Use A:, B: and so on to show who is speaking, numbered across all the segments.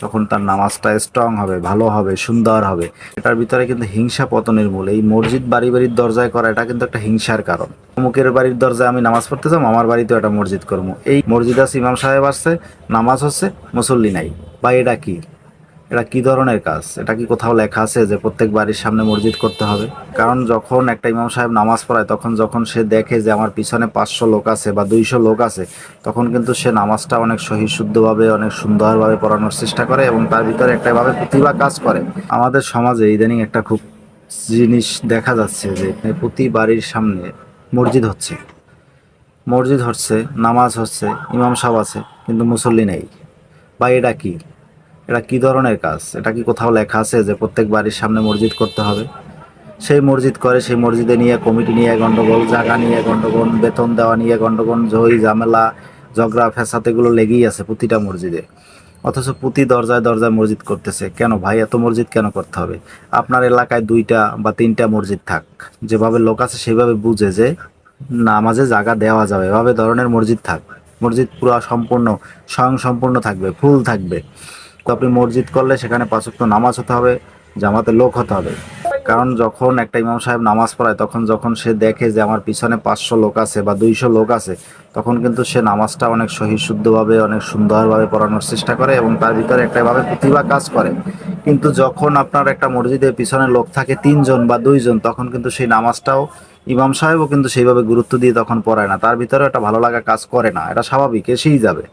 A: তখন তার নামাজটা স্ট্রং হবে, ভালো হবে, সুন্দর হবে। এটার ভিতরে কিন্তু হিংসা পতনের মূল। এই মসজিদ বাড়ি বাড়ির দরজায় করা, এটা কিন্তু একটা হিংসার কারণ। অমুকের বাড়ির দরজায় আমি নামাজ পড়তে চাম আমার বাড়িতেও একটা মসজিদ করব। এই মসজিদ আছে, ইমাম সাহেব আসছে, নামাজ হচ্ছে, মুসল্লি নাই। বা এটা কি? এটা কি ধরনের কাজ? এটা কি কোথাও লেখা আছে যে প্রত্যেক বাড়ির সামনে মসজিদ করতে হবে? কারণ যখন একটা ইমাম সাহেব নামাজ পড়ায়, তখন যখন সে দেখে যে আমার পিছনে পাঁচশো লোক আছে বা দুইশো লোক আছে, তখন কিন্তু সে নামাজটা অনেক সহি শুদ্ধভাবে, অনেক সুন্দরভাবে পড়ানোর চেষ্টা করে এবং তার ভিতরে একটা ভাবে প্রতিভা কাজ করে। আমাদের সমাজে ইদানিং একটা খুব জিনিস দেখা যাচ্ছে যে প্রতি বাড়ির সামনে মসজিদ হচ্ছে। মসজিদ হচ্ছে, নামাজ হচ্ছে, ইমাম সাহেব আছে, কিন্তু মুসল্লি নেই। বা এটা কি? এটা কি ধরনের কাজ? এটা কি কোথাও লেখা আছে যে প্রত্যেক বাড়ির সামনে মসজিদ করতে হবে? সেই মসজিদ করে, সেই মসজিদে নিয়ে কমিটি নিয়ে গন্ডগোল, জায়গা নিয়ে গন্ডগোল, বেতন দেওয়া নিয়ে গন্ডগোল জয়ী ঝামেলা, ঝগড়া, ফ্যাসাদ এগুলো লেগেই আছে প্রতিটা মসজিদে। অথচ প্রতি দরজায় দরজায় মসজিদ করতেছে। কেন ভাই? এত মসজিদ কেন করতে হবে? আপনার এলাকায় দুইটা বা তিনটা মসজিদ থাক। যেভাবে লোক আছে সেভাবে বুঝে যে নামাজে জায়গা দেওয়া যাবে। এভাবে ধরনের মসজিদ থাক। মসজিদ পুরো সম্পূর্ণ স্বয়ং সম্পূর্ণ থাকবে, ফুল থাকবে। তো আপনি মসজিদ করলে সেখানে পাঁচক্ত নামাজ হতে হবে জামাতে লোক হতে হবে। কারণ যখন একটা ইমাম সাহেব নামাজ পড়ায়, তখন যখন সে দেখে যে আমার পিছনে পাঁচশো লোক আছে বা দুইশো লোক আছে, তখন কিন্তু সে নামাজটা অনেক সহি শুদ্ধভাবে, অনেক সুন্দরভাবে পড়ানোর চেষ্টা করে এবং তার ভিতরে একটা ভাবে প্রতিভা কাজ করে। কিন্তু যখন আপনার একটা মসজিদের পিছনে লোক থাকে তিনজন বা দুইজন, তখন কিন্তু সেই নামাজটাও ইমাম সাহেবও কিন্তু সেইভাবে গুরুত্ব দিয়ে তখন পড়ায় না। তার ভিতরে একটা ভালো লাগা কাজ করে না, এটা স্বাভাবিক, এসেই যাবে।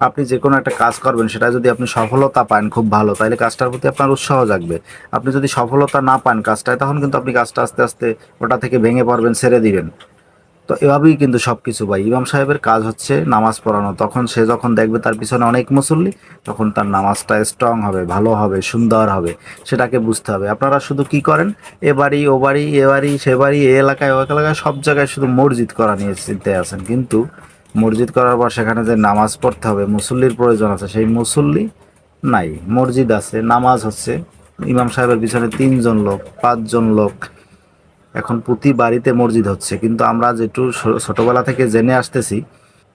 A: আপনি যে কোনো একটা কাজ করবেন, সেটা যদি আপনি সফলতা পান, খুব ভালো। তাহলে কাজটার প্রতি আপনার উৎসাহ জাগবে। আপনি যদি সফলতা না পান কাজটায়, তখন কিন্তু আপনি কাজটা আস্তে আস্তে ওটা থেকে ভেঙে পড়বেন, ছেড়ে দিবেন। তো এভাবেই কিন্তু সব কিছু ভাই। ইমাম সাহেবের কাজ হচ্ছে নামাজ পড়ানো। তখন সে যখন দেখবে তার পিছনে অনেক মুসল্লি, তখন তার নামাজটা স্ট্রং হবে, ভালো হবে, সুন্দর হবে। সেটাকে বুঝতে হবে। আপনারা শুধু কি করেন? এ বাড়ি, ও বাড়ি, এ বাড়ি, সে বাড়ি, এ এলাকায়, ও এলাকায়, সব জায়গায় শুধু মসজিদ করা নিয়ে চিন্তায় আছেন। কিন্তু মসজিদ করার পর সেখানে যে নামাজ পড়তে হবে, মুসল্লির প্রয়োজন আছে। সেই মুসল্লি নাই, মসজিদ আছে, নামাজ হচ্ছে। ইমাম সাহেবের পিছনে তিনজন লোক, পাঁচজন লোক এখন প্রতি বাড়িতে মসজিদ হচ্ছে। কিন্তু আমরা যেটু ছোটোবেলা থেকে জেনে আসতেছি,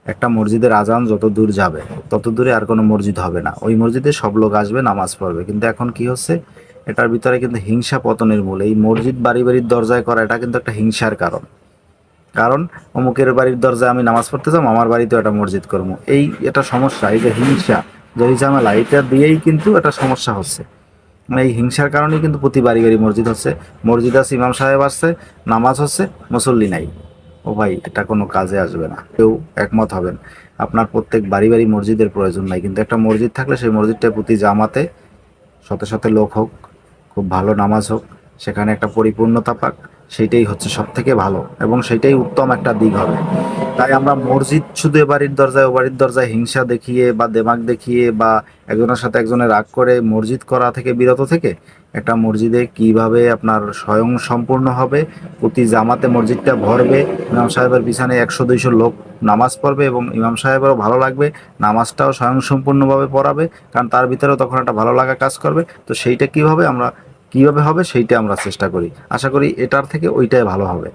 A: একটা মসজিদের আজান যত দূর যাবে, তত দূরে আর কোনো মসজিদ হবে না। ওই মসজিদে সব লোক আসবে, নামাজ পড়বে। কিন্তু এখন কি হচ্ছে, এটার ভিতরে কিন্তু হিংসা পতনের মূল। এই মসজিদ বাড়ি বাড়ির দরজায় করা, এটা কিন্তু একটা হিংসার কারণ। কারণ অমুকের বাড়ির দরজা আমি নামাজ পড়তে যাব, আমার বাড়িতেও একটা মসজিদ করব। এই এটা সমস্যা, এই যে হিংসা জয়ী ঝামেলা এটা দিয়েই কিন্তু একটা সমস্যা হচ্ছে। এই হিংসার কারণেই কিন্তু প্রতি বাড়ি বাড়ি মসজিদ হচ্ছে। মসজিদ আছে, ইমাম সাহেব আসছে, নামাজ হচ্ছে, মুসল্লি নাই। ও ভাই, এটা কোনো কাজে আসবে না। কেউ একমত হবেন। আপনার প্রত্যেক বাড়ি বাড়ি মসজিদের প্রয়োজন নাই। কিন্তু একটা মসজিদ থাকলে সেই মসজিদটা প্রতি জামাতে শত শত লোক হোক, খুব ভালো নামাজ হোক, সেখানে একটা পরিপূর্ণতা পাক। সেইটাই হচ্ছে সব থেকে ভালো এবং সেটাই উত্তম একটা দিক হবে। তাই আমরা মসজিদ শুধু এ বাড়ির দরজায়, ও বাড়ির দরজায় হিংসা দেখিয়ে বা দেমাগ দেখিয়ে বা একজনের সাথে একজনের রাগ করে মসজিদ করা থেকে বিরত থেকে একটা মসজিদে কীভাবে আপনার স্বয়ং সম্পূর্ণ হবে, প্রতি জামাতে মসজিদটা ভরবে, ইমাম সাহেবের পিছনে একশো, দুইশো লোক নামাজ পড়বে এবং ইমাম সাহেবেরও ভালো লাগবে, নামাজটাও স্বয়ং সম্পূর্ণভাবে পড়াবে, কারণ তার ভিতরেও তখন একটা ভালো লাগা কাজ করবে। তো সেইটা কীভাবে আমরা কীভাবে হবে সেইটা আমরা চেষ্টা করি। আশা করি এটার থেকে ওইটাই ভালো হবে।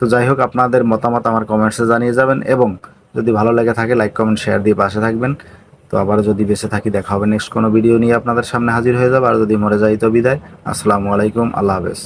A: তো যাই হোক, আপনাদের মতামত আমার কমেন্টসে জানিয়ে যাবেন এবং যদি ভালো লেগে থাকে লাইক কমেন্ট শেয়ার দিয়ে পাশে থাকবেন। তো আবার যদি বেঁচে থাকি, দেখা হবে নেক্সট কোনো ভিডিও নিয়ে আপনাদের সামনে হাজির হয়ে যাবে। আর যদি মরে যাই, তো বিদায়। আসসালামু আলাইকুম, আল্লাহ হাফেজ।